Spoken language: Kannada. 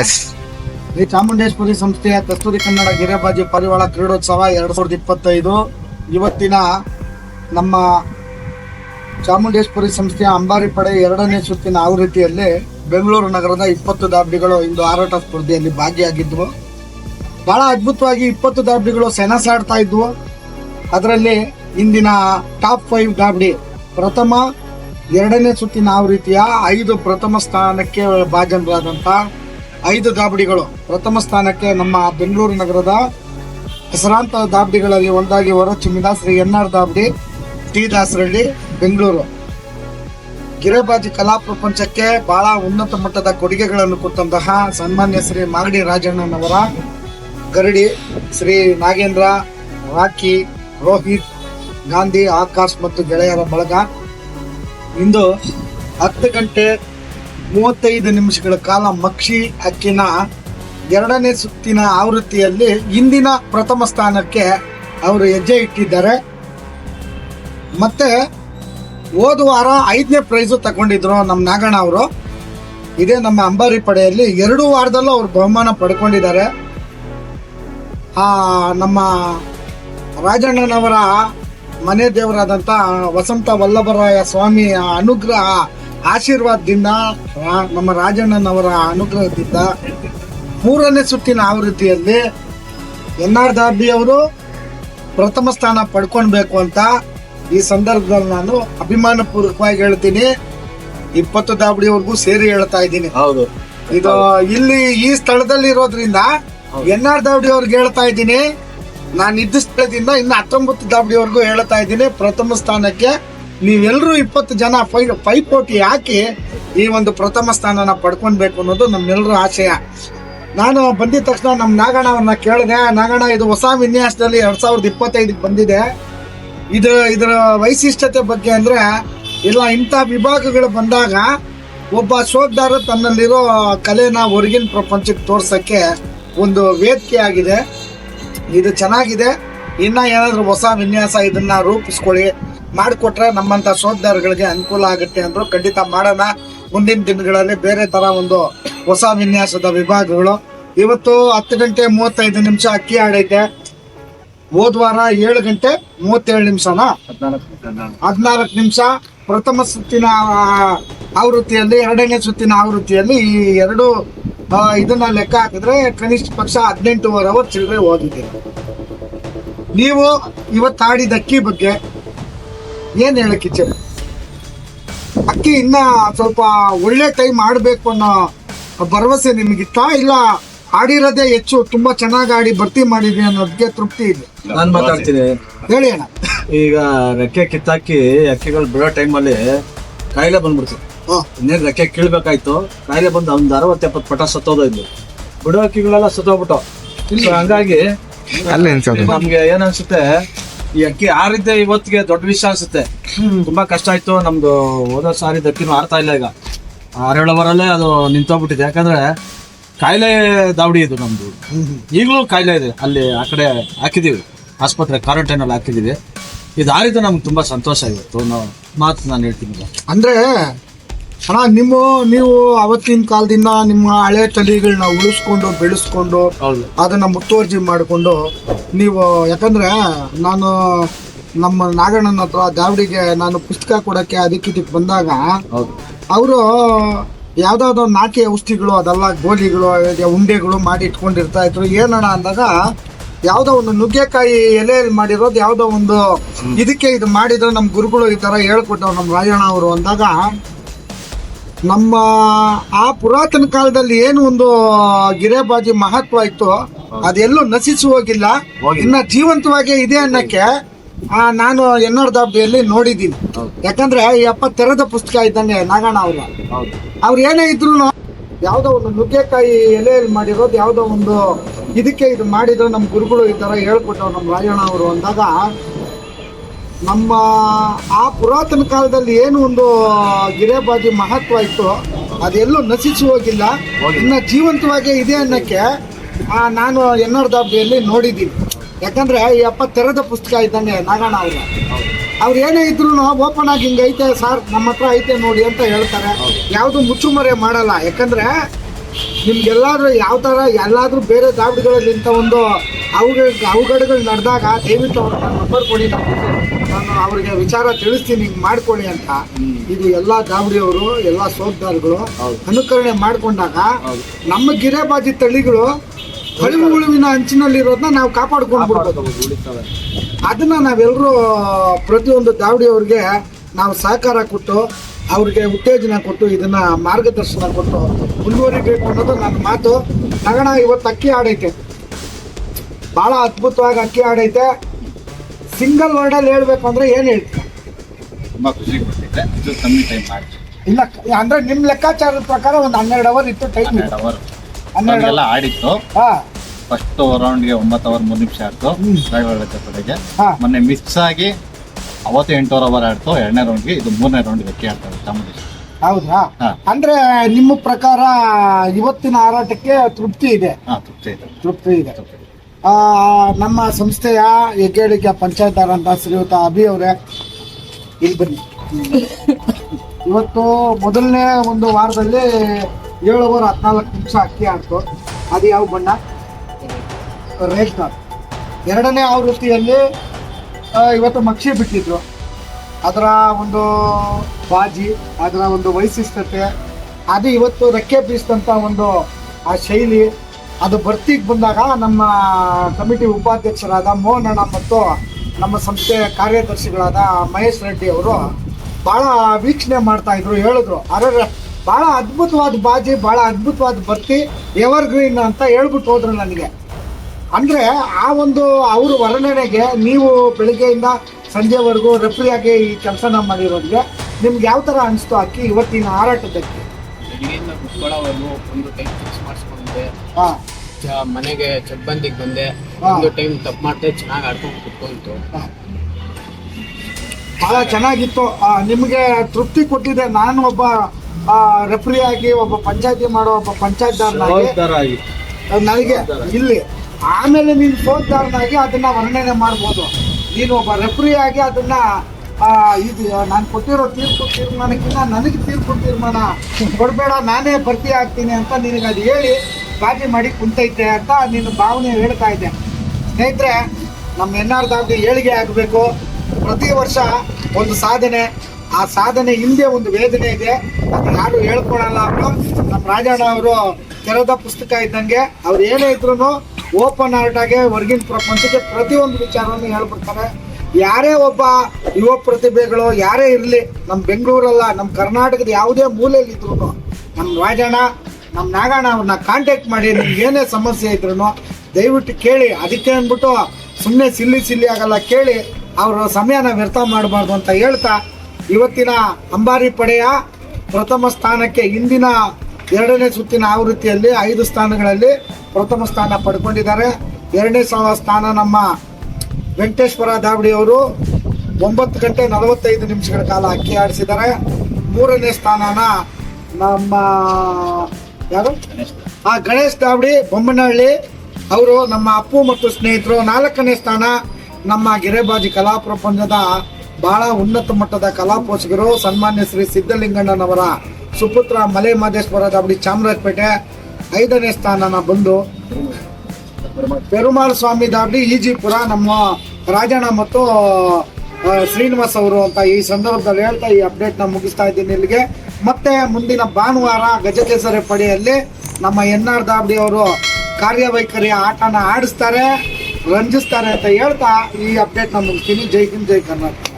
ಎಸ್ ಈ ಚಾಮುಂಡೇಶ್ವರಿ ಸಂಸ್ಥೆಯ ಕಸ್ತೂರಿ ಕನ್ನಡ ಗಿರಿಬಾಜಿ ಪರಿವಾಳ ಕ್ರೀಡೋತ್ಸವ ಎರಡ್ ಸಾವಿರದ ಇಪ್ಪತ್ತೈದು. ಇವತ್ತಿನ ನಮ್ಮ ಚಾಮುಂಡೇಶ್ವರಿ ಸಂಸ್ಥೆಯ ಅಂಬಾರಿ ಪಡೆ ಎರಡನೇ ಸುತ್ತಿನ ಆವೃತ್ತಿಯಲ್ಲಿ ಬೆಂಗಳೂರು ನಗರದ ಇಪ್ಪತ್ತು ದಾಬ್ಡಿಗಳು ಇಂದು ಹಾರಾಟ ಸ್ಪರ್ಧೆಯಲ್ಲಿ ಭಾಗಿಯಾಗಿದ್ವು. ಬಹಳ ಅದ್ಭುತವಾಗಿ ಇಪ್ಪತ್ತು ದಾಬ್ಡಿಗಳು ಸೆಣಸಾಡ್ತಾ ಇದ್ವು. ಅದರಲ್ಲಿ ಇಂದಿನ ಟಾಪ್ ಫೈವ್ ದಾಬ್ಡಿ ಪ್ರಥಮ, ಎರಡನೇ ಸುತ್ತಿನ ಆವೃತ್ತಿಯ ಐದು ಪ್ರಥಮ ಸ್ಥಾನಕ್ಕೆ ಭಾಜನರಾದಂಥ ಐದು ದಾಬಡಿಗಳು ಪ್ರಥಮ ಸ್ಥಾನಕ್ಕೆ ನಮ್ಮ ಬೆಂಗಳೂರು ನಗರದ ಹೆಸರಾಂತ ದಾಬಡಿಗಳಲ್ಲಿ ಒಂದಾಗಿ ಹೊರಚಿಮ್ಮಿದ ಶ್ರೀ ಎನ್ ಆರ್ ದಾಬಡಿ ಟಿ ದಾಸರಳ್ಳಿ ಬೆಂಗಳೂರು. ಗಿರಬಾಜಿ ಕಲಾ ಪ್ರಪಂಚಕ್ಕೆ ಬಹಳ ಉನ್ನತ ಮಟ್ಟದ ಕೊಡುಗೆಗಳನ್ನು ಕೊಟ್ಟಂತಹ ಸನ್ಮಾನ್ಯ ಶ್ರೀ ಮಾಗಡಿ ರಾಜಣ್ಣನವರ ಗರಡಿ ಶ್ರೀ ನಾಗೇಂದ್ರ, ರಾಖಿ, ರೋಹಿತ್, ಗಾಂಧಿ, ಆಕಾಶ್ ಮತ್ತು ಗೆಳೆಯರ ಬಳಗ. ಇಂದು ಹತ್ತು ಗಂಟೆ ಮೂವತ್ತೈದು ನಿಮಿಷಗಳ ಕಾಲ ಮಕ್ಷಿ ಹಕ್ಕಿನ ಎರಡನೇ ಸುತ್ತಿನ ಆವೃತ್ತಿಯಲ್ಲಿ ಇಂದಿನ ಪ್ರಥಮ ಸ್ಥಾನಕ್ಕೆ ಅವರು ಹೆಜ್ಜೆ ಇಟ್ಟಿದ್ದಾರೆ. ಮತ್ತೆ ಹೋದ ವಾರ ಐದನೇ ಪ್ರೈಸು ತಗೊಂಡಿದ್ರು ನಮ್ಮ ನಾಗಣ್ಣ ಅವರು. ಇದೇ ನಮ್ಮ ಅಂಬಾರಿ ಪಡೆಯಲ್ಲಿ ಎರಡು ವಾರದಲ್ಲೂ ಅವರು ಬಹುಮಾನ ಪಡ್ಕೊಂಡಿದ್ದಾರೆ. ನಮ್ಮ ರಾಜಣ್ಣನವರ ಮನೆ ದೇವರಾದಂಥ ವಸಂತ ವಲ್ಲಭರಾಯ ಸ್ವಾಮಿ ಅನುಗ್ರಹ ಆಶೀರ್ವಾದದಿಂದ ನಮ್ಮ ರಾಜಣ್ಣನವರ ಅನುಗ್ರಹದಿಂದ ಮೂರನೇ ಸುತ್ತಿನ ಆವೃತ್ತಿಯಲ್ಲಿ ಎನ್ ಆರ್ ದಾಬಿ ಅವರು ಪ್ರಥಮ ಸ್ಥಾನ ಪಡ್ಕೊಳ್ಬೇಕು ಅಂತ ಈ ಸಂದರ್ಭದಲ್ಲಿ ನಾನು ಅಭಿಮಾನ ಪೂರ್ವಕವಾಗಿ ಹೇಳ್ತೀನಿ. ಇಪ್ಪತ್ತು ದಾಬಡಿವರೆಗೂ ಸೇರಿ ಹೇಳ್ತಾ ಇದ್ದೀನಿ. ಹೌದು. ಇದು ಇಲ್ಲಿ ಈ ಸ್ಥಳದಲ್ಲಿ ಇರೋದ್ರಿಂದ ಎನ್ ಆರ್ ದಾವಡಿ ಅವ್ರಿಗೆ ಹೇಳ್ತಾ ಇದ್ದೀನಿ. ನಾನು ಇದ್ದ ಸ್ಥಳದಿಂದ ಇನ್ನು ಹತ್ತೊಂಬತ್ತು ದಾವಡಿವರೆಗೂ ಹೇಳ್ತಾ ಇದ್ದೀನಿ. ಪ್ರಥಮ ಸ್ಥಾನಕ್ಕೆ ನೀವೆಲ್ಲರೂ ಇಪ್ಪತ್ತು ಜನ ಪೈ ಪೈಪೋಟಿ ಹಾಕಿ ಈ ಒಂದು ಪ್ರಥಮ ಸ್ಥಾನನ ಪಡ್ಕೊಳ್ಬೇಕು ಅನ್ನೋದು ನಮ್ಮೆಲ್ಲರೂ ಆಶಯ. ನಾನು ಬಂದಿದ ತಕ್ಷಣ ನಮ್ಮ ನಾಗಣ್ಣ ಕೇಳಿದೆ, ನಾಗಣ್ಣ ಇದು ಹೊಸ ವಿನ್ಯಾಸದಲ್ಲಿ ಎರಡು ಸಾವಿರದ ಇಪ್ಪತ್ತೈದಕ್ಕೆ ಬಂದಿದೆ. ಇದು ಇದರ ವೈಶಿಷ್ಟ್ಯತೆ ಬಗ್ಗೆ ಅಂದರೆ, ಇಲ್ಲ ಇಂಥ ವಿಭಾಗಗಳು ಬಂದಾಗ ಒಬ್ಬ ಶೋಧದಾರ ತನ್ನಲ್ಲಿರೋ ಕಲೆನ ಹೊರಗಿನ ಪ್ರಪಂಚಕ್ಕೆ ತೋರ್ಸೋಕ್ಕೆ ಒಂದು ವೇದಿಕೆ ಆಗಿದೆ. ಇದು ಚೆನ್ನಾಗಿದೆ. ಇನ್ನೂ ಏನಾದರೂ ಹೊಸ ವಿನ್ಯಾಸ ಇದನ್ನು ರೂಪಿಸ್ಕೊಳ್ಳಿ. ಮಾಡಿಕೊಟ್ರೆ ನಮ್ಮಂತ ಸೋದರಗಳಿಗೆ ಅನುಕೂಲ ಆಗುತ್ತೆ ಅಂದ್ರು ಖಂಡಿತ ಮಾಡೋಣ. ಮುಂದಿನ ದಿನಗಳಲ್ಲಿ ಬೇರೆ ತರ ಒಂದು ಹೊಸ ವಿನ್ಯಾಸದ ವಿಭಾಗಗಳು. ಇವತ್ತು ಹತ್ತು ಗಂಟೆ ಮೂವತ್ತೈದು ನಿಮಿಷ ಅಕ್ಕಿ ಆಡೈತೆ. ಹೋದ ವಾರ ಏಳು ಗಂಟೆ ಮೂವತ್ತೇಳು ನಿಮಿಷನಾ? ಹದಿನಾಲ್ಕು ನಿಮಿಷ. ಪ್ರಥಮ ಸುತ್ತಿನ ಆವೃತ್ತಿಯಲ್ಲಿ, ಎರಡನೇ ಸುತ್ತಿನ ಆವೃತ್ತಿಯಲ್ಲಿ ಈ ಎರಡು ಇದನ್ನ ಲೆಕ್ಕ ಹಾಕಿದ್ರೆ ಕನಿಷ್ಠ ಪಕ್ಷ ಹದಿನೆಂಟೂವರೆ ಅವರ್ ಚಿಲ್ಲರೆ ಹೋಗಿದೆ ನೀವು ಇವತ್ತು ಆಡಿದ ಅಕ್ಕಿ ಬಗ್ಗೆ ಏನ್ ಹೇಳಕ್ಕೆ ಇಚ್ಛೆ? ಅಕ್ಕಿ ಇನ್ನ ಸ್ವಲ್ಪ ಒಳ್ಳೆ ಟೈಮ್ ಆಡಬೇಕು ಅನ್ನೋ ಭರವಸೆ ನಿಮಗಿತ್ತಾ? ಇಲ್ಲ ಆಡಿರೋದೇ ಹೆಚ್ಚು ತುಂಬಾ ಚೆನ್ನಾಗಿ ಆಡಿ ಭರ್ತಿ ಮಾಡಿದ್ವಿ ಅನ್ನೋದಕ್ಕೆ ತೃಪ್ತಿ ಇದೆ. ನಾನು ಮಾತಾಡ್ತೀನಿ. ಹೇಳಿ ಅಣ್ಣ. ಈಗ ರೆಕ್ಕೆ ಕಿತ್ತಾಕಿ ಅಕ್ಕಿಗಳು ಬಿಡೋ ಟೈಮಲ್ಲಿ ಕಾಯಿಲೆ ಬಂದ್ಬಿಡ್ತು. ಇನ್ನೇನು ರೆಕ್ಕೆ ಕೀಳ್ಬೇಕಾಯ್ತು? ಕಾಯಿಲೆ ಬಂದು ಒಂದು ಅರವತ್ತು ಎಪ್ಪತ್ತು ಪಟ ಸತ್ತೋದೈದು ಬಿಡೋ ಅಕ್ಕಿಗಳೆಲ್ಲ ಸತ್ತೋಗ್ಬಿಟ್ಟು. ಹಂಗಾಗಿ ನಮ್ಗೆ ಏನ್ ಅನ್ಸುತ್ತೆ? ಈ ಅಕ್ಕಿ ಆರಿದ್ದೆ ಇವತ್ತಿಗೆ ದೊಡ್ಡ ವಿಷಯ ಅನ್ಸುತ್ತೆ. ತುಂಬಾ ಕಷ್ಟ ಆಯ್ತು, ನಮ್ದು ಹೋದ ಸಾರಿ ಅಕ್ಕಿನೂ ಆರ್ತಾ ಇಲ್ಲ ಈಗ. ಆರೇಳವರಲ್ಲೇ ಅದು ನಿಂತೋಗ್ಬಿಟ್ಟಿದೆ, ಯಾಕಂದ್ರೆ ಕಾಯಿಲೆ ದಾವಡಿ ಇದು ನಮ್ದು. ಈಗಲೂ ಕಾಯಿಲೆ ಇದೆ, ಅಲ್ಲಿ ಆ ಕಡೆ ಹಾಕಿದೀವಿ, ಆಸ್ಪತ್ರೆ ಕ್ವಾರಂಟೈನ್ ಅಲ್ಲಿ ಹಾಕಿದೀವಿ. ಇದು ಆರಿದ್ದು ನಮ್ಗೆ ತುಂಬಾ ಸಂತೋಷ ಇವತ್ತು ಮಾತು ನಾನು ಹೇಳ್ತೀನಿ. ಅಂದ್ರೆ ಅಣ್ಣ ನಿಮ್ಮ ನೀವು ಅವತ್ತಿನ ಕಾಲದಿಂದ ನಿಮ್ಮ ಹಳೆ ತಳಿಗಳನ್ನ ಉಳಿಸ್ಕೊಂಡು ಬೆಳೆಸ್ಕೊಂಡು ಅದನ್ನ ಮುತುವರ್ಜಿ ಮಾಡಿಕೊಂಡು ನೀವು ಯಾಕಂದ್ರೆ ನಾನು ನಮ್ಮ ನಾಗಣ್ಣನ ಹತ್ರ ದಾವಡಿಗೆ ನಾನು ಪುಸ್ತಕ ಕೊಡಕ್ಕೆ ಅದಕ್ಕೆ ಇದಕ್ಕೆ ಬಂದಾಗ ಅವರು ಯಾವ್ದಾವ್ದೋ ನಾಟಿ ಔಷಧಿಗಳು ಅದೆಲ್ಲ ಗೋಲಿಗಳು ಉಂಡೆಗಳು ಮಾಡಿ ಇಟ್ಕೊಂಡಿರ್ತಾ ಇದ್ರು. ಏನಣ್ಣ ಅಂದಾಗ ಯಾವ್ದೋ ಒಂದು ನುಗ್ಗೆಕಾಯಿ ಎಲೆಯಲ್ಲಿ ಮಾಡಿರೋದು ಯಾವ್ದೋ ಒಂದು ಇದಕ್ಕೆ ಇದು ಮಾಡಿದ್ರೆ ನಮ್ಮ ಗುರುಗಳು ಈ ತರ ಹೇಳ್ಕೊಟ್ಟವ್ರು ನಮ್ಮ ರಾಯಣ್ಣ ಅವರು ಅಂದಾಗ ನಮ್ಮ ಆ ಪುರಾತನ ಕಾಲದಲ್ಲಿ ಏನು ಒಂದು ಗಿರೇಬಾಜಿ ಮಹತ್ವ ಇತ್ತು ಅದೆಲ್ಲೂ ನಶಿಸಿ ಹೋಗಿಲ್ಲ. ಇನ್ನ ಜೀವಂತವಾಗಿ ಇದೆ ಅನ್ನಕ್ಕೆ ಆ, ನಾನು ಎನ್ನೋರ್ ದಾಬ್ಡಿಯಲ್ಲಿ ನೋಡಿದ್ದೀನಿ. ಯಾಕಂದ್ರೆ ಈ ಅಪ್ಪ ತೆರೆದ ಪುಸ್ತಕ ಇದ್ದಂಗೆ ನಾಗಣ್ಣ ಅವ್ರ ಅವ್ರು ಏನೇ ಇದ್ರು ಯಾವುದೋ ಒಂದು ನುಗ್ಗೆಕಾಯಿ ಎಲೆಯಲ್ಲಿ ಮಾಡಿರೋದು ಯಾವುದೋ ಒಂದು ಇದಕ್ಕೆ ಇದು ಮಾಡಿದ್ರು ನಮ್ಮ ಗುರುಗಳು ಈ ತರ ಹೇಳ್ಕೊಟ್ಟವ್ರು ನಮ್ಮ ರಾಯಣ್ಣ ಅವರು ಅಂದಾಗ ನಮ್ಮ ಆ ಪುರಾತನ ಕಾಲದಲ್ಲಿ ಏನು ಒಂದು ಗಿರೇಬಾಜಿ ಮಹತ್ವ ಇತ್ತು ಅದೆಲ್ಲೂ ನಶಿಸಿ ಹೋಗಿಲ್ಲ. ಇನ್ನು ಜೀವಂತವಾಗಿ ಇದೆ ಅನ್ನಕ್ಕೆ ನಾನು ಆರ್ ದಾಬ್ಡಿಯಲ್ಲಿ ನೋಡಿದ್ದೀನಿ. ಯಾಕಂದ್ರೆ ಈ ಅಪ್ಪ ತೆರೆದ ಪುಸ್ತಕ ಇದ್ದಂಗೆ ನಾಗಣ್ಣ ಅವ್ರ. ಅವ್ರು ಏನೇ ಇದ್ರು ಓಪನ್ ಆಗಿ ಹಿಂಗೈತೆ ಸರ್ ನಮ್ಮ ಹತ್ರ ಐತೆ ನೋಡಿ ಅಂತ ಹೇಳ್ತಾರೆ. ಯಾವುದು ಮುಚ್ಚುಮರೆ ಮಾಡಲ್ಲ. ಯಾಕಂದ್ರೆ ನಿಮ್ಗೆಲ್ಲಾದ್ರೂ ಯಾವ ಥರ ಎಲ್ಲಾದ್ರೂ ಬೇರೆ ದಾವಡಿಗಳಲ್ಲಿ ಇಂಥ ಒಂದು ಅವುಗಳ ಅವಘಡಗಳು ನಡೆದಾಗ ದಯವಿಟ್ಟು ಅವ್ರ ನಂಬರ್ ಕೊಡಿ ನಾನು ನಾನು ಅವ್ರಿಗೆ ವಿಚಾರ ತಿಳಿಸ್ತೀನಿ ಹಿಂಗೆ ಮಾಡ್ಕೊಳ್ಳಿ ಅಂತ ಇದು ಎಲ್ಲ ದಾವಡಿಯವರು ಎಲ್ಲ ಸೋದ್ದಾರ್ಗಳು ಹೌದು. ಅನುಕರಣೆ ಮಾಡ್ಕೊಂಡಾಗ. ನಮ್ಮ ಗಿರೇಬಾಜಿ ತಳಿಗಳು ಕಳಿವು ಉಳುವಿನ ಅಂಚಿನಲ್ಲಿರೋದನ್ನ ನಾವು ಕಾಪಾಡ್ಕೊಂಡು ಬಿಡ್ಬೋದು ಅದನ್ನ ನಾವೆಲ್ಲರೂ ಪ್ರತಿಯೊಂದು ದಾವಡಿಯವ್ರಿಗೆ ನಾವು ಸಹಕಾರ ಕೊಟ್ಟು ಅವ್ರಿಗೆ ಉತ್ತೇಜನ ಕೊಟ್ಟು ಇದನ್ನ ಮಾರ್ಗದರ್ಶನ ಕೊಟ್ಟು ಮುಂದುವರಿಬೇಕು ಅನ್ನೋದು ನನ್ನ ಮಾತು. ನಗಣ ಇವತ್ತು ಅಕ್ಕಿ ಆಡೈತೆ ಭಾಳ ಅದ್ಭುತವಾಗಿ ಅಕ್ಕಿ ಆಡೈತೆ ಸಿಂಗಲ್ ವರ್ಡಲ್ಲಿ ಹೇಳ್ಬೇಕು ಅಂದ್ರೆ ಏನು ಹೇಳ್ತೀರಾ? ತುಂಬಾ ಖುಷಿ ಇದು ಕಮ್ಮಿ ಟೈಮ್ ಆಯ್ತು. ಇಲ್ಲ ಅಂದ್ರೆ ನಿಮ್ಮ ಲೆಕ್ಕಾಚಾರದ ಪ್ರಕಾರ ಒಂದು ಹನ್ನೆರಡು ಅವರ್ ಇತ್ತು ಟೈಮ್ ಹನ್ನೆರಡು ಅವರ್ ಹನ್ನೆರಡು ಎಲ್ಲ ಆಡಿತ್ತು. ಹಾಂ. ಫಸ್ಟ್ ರೌಂಡ್ಗೆ ಒಂಬತ್ತು ಅವರ್ ಮೂರು ನಿಮಿಷ ಆಯ್ತು ಡ್ರೈವರ್ ಜೊತೆಗೆ. ಮೊನ್ನೆ ಮಿಸ್ ಆಗಿ ಅವತ್ತು ಎಂಟು ಅವರ್ ಆಡ್ತೋ ಎರಡನೇ ರೌಂಡ್ಗೆ ಇದು ಮೂರನೇ ರೌಂಡ್ಗೆ ಅಕ್ಕಿ ಆಡ್ತಾರೆ ಚಾಮುಂಡೇಶ್ವರಿ. ಹೌದಾ ಹಾ. ಅಂದ್ರೆ ನಿಮ್ಮ ಪ್ರಕಾರ ಇವತ್ತಿನ ಹಾರಾಟಕ್ಕೆ ತೃಪ್ತಿ ಇದೆ? ಹಾ ತೃಪ್ತಿ ಇದೆ. ತೃಪ್ತಿ ಇದೆ. ಆ, ನಮ್ಮ ಸಂಸ್ಥೆಯ ಹೆಗ್ಗಳಿಕೆ ಪಂಚಾಯತ್ ಅಂತ ಶ್ರೀಯುತ ಅಭಿ ಅವರೇ ಇಲ್ಲಿ ಬನ್ನಿ. ಇವತ್ತು ಮೊದಲನೇ ಒಂದು ವಾರದಲ್ಲಿ ಏಳು ಓವರ್ ಹದಿನಾಲ್ಕು ನಿಮಿಷ ಅಕ್ಕಿ ಆಡ್ತು. ಅದು ಯಾವ ಬಣ್ಣ? ರೇಷ್ಮೆ ಎರಡನೇ ಆವೃತ್ತಿಯಲ್ಲಿ ಇವತ್ತು ಮಕ್ಷಿ ಬಿಟ್ಟಿದ್ರು. ಅದರ ಒಂದು ಬಾಜಿ, ಅದರ ಒಂದು ವೈಶಿಷ್ಟ್ಯತೆ, ಅದು ಇವತ್ತು ರೆಕ್ಕೆ ಬೀಸಿದಂಥ ಒಂದು ಆ ಶೈಲಿ, ಅದು ಬರ್ತಿಗೆ ಬಂದಾಗ ನಮ್ಮ ಕಮಿಟಿ ಉಪಾಧ್ಯಕ್ಷರಾದ ಮೋಹನ್ ಅಣ್ಣ ಮತ್ತು ನಮ್ಮ ಸಂಸ್ಥೆಯ ಕಾರ್ಯದರ್ಶಿಗಳಾದ ಮಹೇಶ್ ರೆಡ್ಡಿ ಅವರು ಭಾಳ ವೀಕ್ಷಣೆ ಮಾಡ್ತಾ ಇದ್ರು, ಹೇಳಿದ್ರು. ಅರೆ ಭಾಳ ಅದ್ಭುತವಾದ ಬಾಜಿ ಭಾಳ ಅದ್ಭುತವಾದ ಬರ್ತಿ ಎವರ್ ಗ್ರೀನ್ ಅಂತ ಹೇಳ್ಬಿಟ್ಟು ಹೋದ್ರು ನನಗೆ. ಅಂದ್ರೆ ಆ ಒಂದು ಅವರು ವರ್ಣನೆಗೆ ನೀವು ಬೆಳಿಗ್ಗೆಯಿಂದ ಸಂಜೆವರೆಗೂ ರೆಫ್ರಿಯಾಗಿ ಈ ಕೆಲಸನ ಮಾಡಿರೋದ್ಗೆ ನಿಮ್ಗೆ ಯಾವ ತರ ಅನಿಸ್ತು ಅಕ್ಕಿ ಇವತ್ತಿನ ಹಾರಾಟದಕ್ಕೆ? ಬೆಳಿಗ್ಗೆಯಿಂದ ಕುತ್ಕೊಳ್ಳೋವರೆಗೂ ಒಂದು ಟೈಮ್ ಫಿಕ್ಸ್ ಮಾಡಿಸ್ಕೊಂಡೆ ಹಾ. ಚ- ಮನೆಗೆ ಚಬ್ಬಂದಿಗೆ ಬಂದೆ. ಹಾ. ಒಂದು ಟೈಮ್ ತಪ್ಪು ಮಾಡ್ದೆ ಚೆನ್ನಾಗಿ ಆಡ್ಕೊಂಡು ಕುತ್ಕೊಂತು. ಬಹಳ ಚೆನ್ನಾಗಿತ್ತು. ನಿಮಗೆ ತೃಪ್ತಿ ಕೊಟ್ಟಿದೆ. ನಾನು ಒಬ್ಬ ರೆಫ್ರಿ ಆಗಿ ಒಬ್ಬ ಪಂಚಾಯತಿ ಮಾಡೋ ಒಬ್ಬ ಪಂಚಾಯತ್ದಾರನಾಗಿ ಆಗಿ ನನಗೆ ಇಲ್ಲಿ ಆಮೇಲೆ ನೀನು ಫೋನ್ದಾರನಾಗಿ ಅದನ್ನ ವರ್ಣನೆ ಮಾಡ್ಬೋದು. ನೀನು ಒಬ್ಬ ರೆಫ್ರಿ ಆಗಿ ಅದನ್ನ ಇದು, ನಾನು ಕೊಟ್ಟಿರೋ ತೀರ್ಪು ತೀರ್ಮಾನಕ್ಕಿಂತ ನನಗೆ ತೀರ್ಪು ತೀರ್ಮಾನ ಕೊಡಬೇಡ, ನಾನೇ ಭರ್ತಿ ಆಗ್ತೀನಿ ಅಂತ ನಿನಗೆ ಅದು ಹೇಳಿ ಬಾಜಿ ಮಾಡಿ ಕುಂತೈತೆ ಅಂತ ನಿನ್ನ ಭಾವನೆ ಹೇಳ್ತಾ ಇದ್ದೆ. ಸ್ನೇಹಿತರೆ, ನಮ್ಮ ಎನ್ ಆರ್ ದಾವ್ಗೆ ಏಳಿಗೆ ಆಗಬೇಕು. ಪ್ರತಿ ವರ್ಷ ಒಂದು ಸಾಧನೆ. ಆ ಸಾಧನೆ ಹಿಂದೆ ಒಂದು ವೇದನೆ ಇದೆ. ಅದು ಯಾರು ಹೇಳ್ಕೊಳಲ್ಲ ಅವರು ನಮ್ಮ ರಾಜಣ್ಣ ಅವರು ತೆರೆದ ಪುಸ್ತಕ ಇದ್ದಂಗೆ. ಅವ್ರು ಏನೇ ಇದ್ರು ಓಪನ್ ಹಾರ್ಟ್ ಆಗಿ ಹೊರಗಿನ ಪ್ರಪಂಚಕ್ಕೆ ಪ್ರತಿಯೊಂದು ವಿಚಾರವನ್ನು ಹೇಳ್ಬಿಡ್ತಾರೆ. ಯಾರೇ ಒಬ್ಬ ಯುವ ಪ್ರತಿಭೆಗಳು, ಯಾರೇ ಇರಲಿ ನಮ್ಮ ಬೆಂಗಳೂರಲ್ಲ ನಮ್ಮ ಕರ್ನಾಟಕದ ಯಾವುದೇ ಮೂಲೆಯಲ್ಲಿ ಇದ್ರು ನಮ್ಮ ರಾಜಣ್ಣ ನಮ್ಮ ನಾಗಣ್ಣ ಅವ್ರನ್ನ ಕಾಂಟ್ಯಾಕ್ಟ್ ಮಾಡಿ, ನಿಮ್ಗೆ ಏನೇ ಸಮಸ್ಯೆ ಇದ್ರು ದಯವಿಟ್ಟು ಕೇಳಿ. ಅದಕ್ಕೆ ಅಂದ್ಬಿಟ್ಟು ಸುಮ್ಮನೆ ಸಿಲ್ಲಿ ಸಿಲ್ಲಿ ಆಗಲ್ಲ, ಕೇಳಿ ಅವರ ಸಮಯನ ವ್ಯರ್ಥ ಮಾಡಬಾರ್ದು ಅಂತ ಹೇಳ್ತಾ ಇವತ್ತಿನ ಅಂಬಾರಿ ಪಡೆಯ ಪ್ರಥಮ ಸ್ಥಾನಕ್ಕೆ ಇಂದಿನ ಎರಡನೇ ಸುತ್ತಿನ ಆವೃತ್ತಿಯಲ್ಲಿ ಐದು ಸ್ಥಾನಗಳಲ್ಲಿ ಪ್ರಥಮ ಸ್ಥಾನ ಪಡ್ಕೊಂಡಿದ್ದಾರೆ. ಎರಡನೇ ಸ್ಥಾನ ನಮ್ಮ ವೆಂಕಟೇಶ್ವರ ದಾವಡಿ ಅವರು ಒಂಬತ್ತು ಗಂಟೆ ನಲವತ್ತೈದು ನಿಮಿಷಗಳ ಕಾಲ ಅಕ್ಕಿ ಆಡಿಸಿದ್ದಾರೆ. ಮೂರನೇ ಸ್ಥಾನನ ನಮ್ಮ ಯಾರು? ಆ ಗಣೇಶ್ ದಾವಡಿ, ಬೊಮ್ಮನಹಳ್ಳಿ ಅವರು ನಮ್ಮ ಅಪ್ಪು ಮತ್ತು ಸ್ನೇಹಿತರು. ನಾಲ್ಕನೇ ಸ್ಥಾನ ನಮ್ಮ ಗಿರೆಬಾಜಿ ಕಲಾ ಪ್ರಪಂಚದ ಬಹಳ ಉನ್ನತ ಮಟ್ಟದ ಕಲಾ ಪೋಷಕರು ಸನ್ಮಾನ್ಯ ಶ್ರೀ ಸಿದ್ದಲಿಂಗಣ್ಣನವರ ಸುಪುತ್ರ ಮಲೆ ಮಹದೇಶ್ವರ ದಾಬಡಿ ಚಾಮರಾಜಪೇಟೆ ಐದನೇ ಸ್ಥಾನನ ಬಂದು ಪೆರುಮಾಳ್ ಸ್ವಾಮಿ ದಾಬಡಿ ಈಜಿಪುರ, ನಮ್ಮ ರಾಜಣ್ಣ ಮತ್ತು ಶ್ರೀನಿವಾಸ್ ಅವರು ಅಂತ ಈ ಸಂದರ್ಭದಲ್ಲಿ ಹೇಳ್ತಾ ಈ ಅಪ್ಡೇಟ್ನ ಮುಗಿಸ್ತಾ ಇದ್ದೀನಿ ಇಲ್ಲಿಗೆ. ಮತ್ತೆ ಮುಂದಿನ ಭಾನುವಾರ ಗಜಕೇಸರಿ ಪಡೆಯಲ್ಲಿ ನಮ್ಮ ಎನ್ ಆರ್ ದಾಬ್ಡಿ ಅವರು ಕಾರ್ಯವೈಖರಿ ಆಟನ ಆಡಿಸ್ತಾರೆ, ರಂಜಿಸ್ತಾರೆ ಅಂತ ಹೇಳ್ತಾ ಈ ಅಪ್ಡೇಟ್ನ ಮುಗಿಸ್ತೀನಿ. ಜೈ ಹಿಂದ್, ಜೈ ಕರ್ನಾಟಕ.